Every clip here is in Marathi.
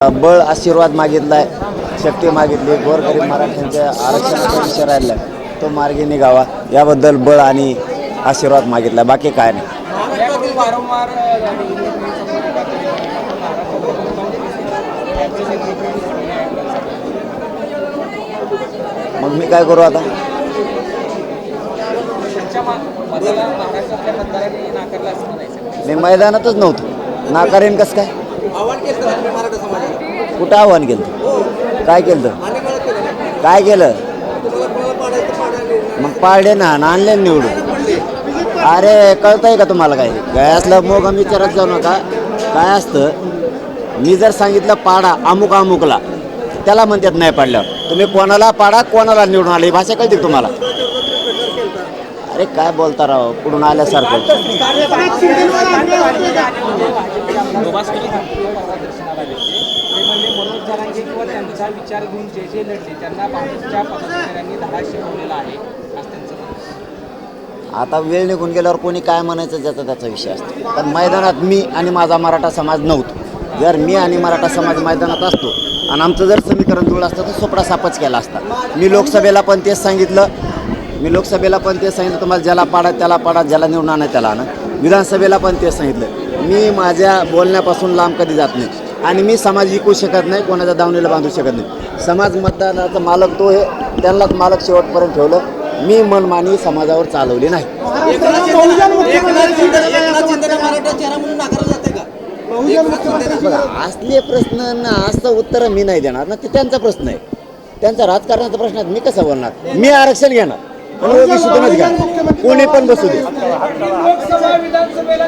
बळ आशीर्वाद मागितलाय शक्ती मागितली. गोरगरीब मराठ्यांच्या आरक्षणाचा विषय राहिला तो मार्गी निघावा. याबद्दल बळ आणि आशीर्वाद मागितला बाकी काय नाही. मग मी काय करू आता? मी मैदानातच नव्हतो. नाकारेन कसं काय? कुठं आव्हान केलं? काय केलं? काय केलं? मग पाळले ना आणि आणले ना निवडून. अरे कळतंय का तुम्हाला काय काय असलं मग आम्ही विचारत जाऊ नका. काय असतं? मी जर सांगितलं पाडा अमुक अमुकला त्याला म्हणतात नाही पाडल्यावर तुम्ही कोणाला पाडा कोणाला निवडून आले? ही भाषा कळते तुम्हाला? अरे काय बोलता राव? कुठून आल्यासारखं. म्हणजे किंवा त्यांचा विचार घेऊन जे जे लढले त्यांना भाजपच्या पदाधिकाऱ्यांनी धडा शिकवलेला आहे असं त्यांचं आता वेळ निघून गेल्यावर कोणी काय म्हणायचं ज्याचा त्याचा विषय असतो. पण मैदानात मी आणि माझा मराठा समाज नव्हतो. जर मी आणि मराठा समाज मैदानात असतो आणि आमचं जर समीकरण जुळलं असतं तर सोपडा सापच केला असता. मी लोकसभेला पण तेच सांगितलं. मी लोकसभेला पण तेच सांगितलं. तुम्हाला ज्याला पाडा त्याला पाडा ज्याला निवडून आणा त्याला आणा. विधानसभेला पण तेच सांगितलं. मी माझ्या बोलण्यापासून लांब कधी जात नाही. आणि मी समाज विकू शकत नाही कोणाच्या दावणीला बांधू शकत नाही. समाज मतदानाचा मालक तो आहे त्यांनाच मालक शेवटपर्यंत ठेवलं. मी मनमानी समाजावर चालवली नाही. असले प्रश्न असं उत्तर मी नाही देणार. ना ते त्यांचा प्रश्न आहे. त्यांचा राजकारणाचा प्रश्न आहे मी कसं बोलणार? मी आरक्षण घेणार. कोणी पण बसू दे. विधानसभेला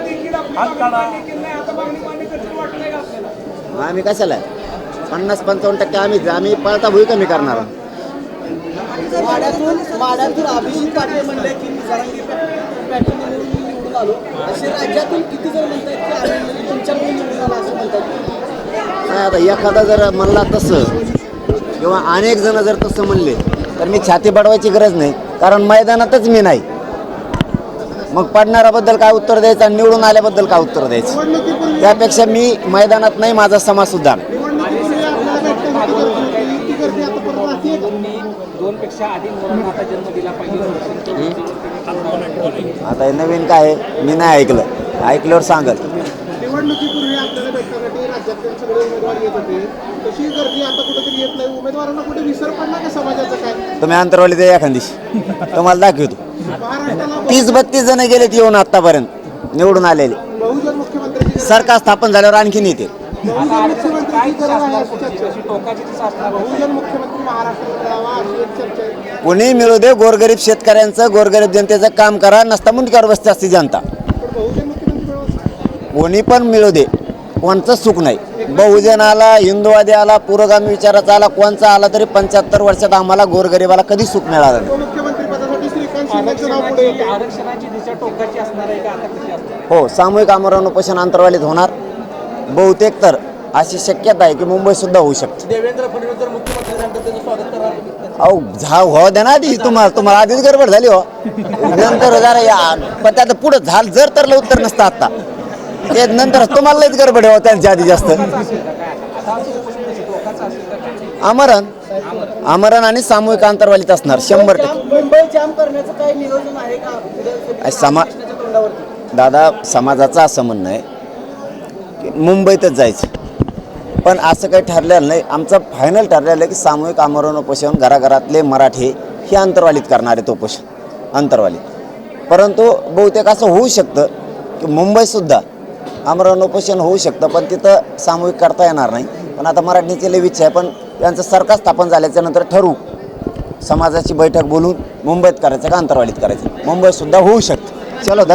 आम्ही कशाला? आहे? पन्नास पंचावन्न टक्के आम्ही आम्ही पळता भूई कमी करणार. माड्यातून माड्यातून अभिजित पाटील म्हणले की मी जरांगी पॅटर्न निवडून निवडून आलो. असे राज्यातून किती जण म्हणतात की आम्ही म्हणजे तुमच्यामुळे निवडून आलो असं म्हणतात. नाही आता एखादा जर म्हणला तसं किंवा अनेक जण जर तसं म्हणले तर मी छाती बडवायची गरज नाही कारण मैदानातच मी नाही. मग पडणाऱ्याबद्दल काय उत्तर द्यायचं आणि निवडून आल्याबद्दल काय उत्तर द्यायचं? त्यापेक्षा मी मैदानात नाही माझा समाज सुद्धा. आता हे नवीन काय आहे? मी नाही ऐकलं. ऐकल्यावर सांगल. निवडणुकीपूर्वी आपल्याला भेटण्यासाठी राज्यातले सगळे उमेदवार येत होते तशी गर्दी आता कुठेतरी येत नाही उमेदवारांना कुठे विसर पडला का समाजाचा काय तुम्ही अंतरवाली द्या एखाद दिवशी. तुम्हाला दाखवतो. तीस बत्तीस जण गेलेत येऊन आतापर्यंत निवडून आलेले. सरकार स्थापन झाल्यावर आणखीन येते कोणी मिळू दे गोरगरीब शेतकऱ्यांचं गोरगरीब जनतेचं काम करा नसता मुंडक्यावर बसते असते जनता. कोणी पण मिळू दे कोणचं सुख नाही. बहुजन आला हिंदूवादी आला पुरोगामी विचाराचा आला कोणचा आला तरी पंच्याहत्तर वर्षात आम्हाला गोरगरिबाला कधी सुख मिळालं नाही. हो सामूहिक आमरण उपोषण अंतर्वालीत होणार. बहुतेक तर अशी शक्यता आहे की मुंबई सुद्धा होऊ शकते. देवेंद्र फडणवीस जर मुख्यमंत्री झाले तर त्याचं स्वागत करणार तुम्ही? अहो झा हो द्या ना आधी. तुम्हाला तुम्हाला आधीच गडबड झाली हो. नंतर जरा या पण त्यात पुढं झालं जर तर उत्तर नसतं आता ते नंतर तुम्हाला लयच गडबड हो त्यांच्या आधी जास्त? आमरण आमरण आणि सामूहिक अंतर्वालीत असणार शंभर टक्के. करण्याचं काही नियोजन आहे का? समा दादा समाजाचं असं म्हणणं आहे की मुंबईतच जायचं. पण असं काही ठरलेलं नाही. आमचं फायनल ठरलेलं आहे की सामूहिक आमरण उपोषण घराघरातले मराठी हे अंतर्वालीत करणार आहेत उपोषण. अंतर्वालीत. परंतु बहुतेक असं होऊ शकतं की मुंबईतसुद्धा आमरण उपोषण होऊ शकतं पण तिथं सामूहिक करता येणार नाही. पण आता मराठीची लई इच्छा आहे पण त्यांचं सरकार स्थापन झाल्याच्यानंतर ठरवू. समाजाची बैठक बोलून मुंबईत करायचं का अंतर्वालीत करायचं? मुंबईसुद्धा होऊ शकतं. चलो धन्यवाद.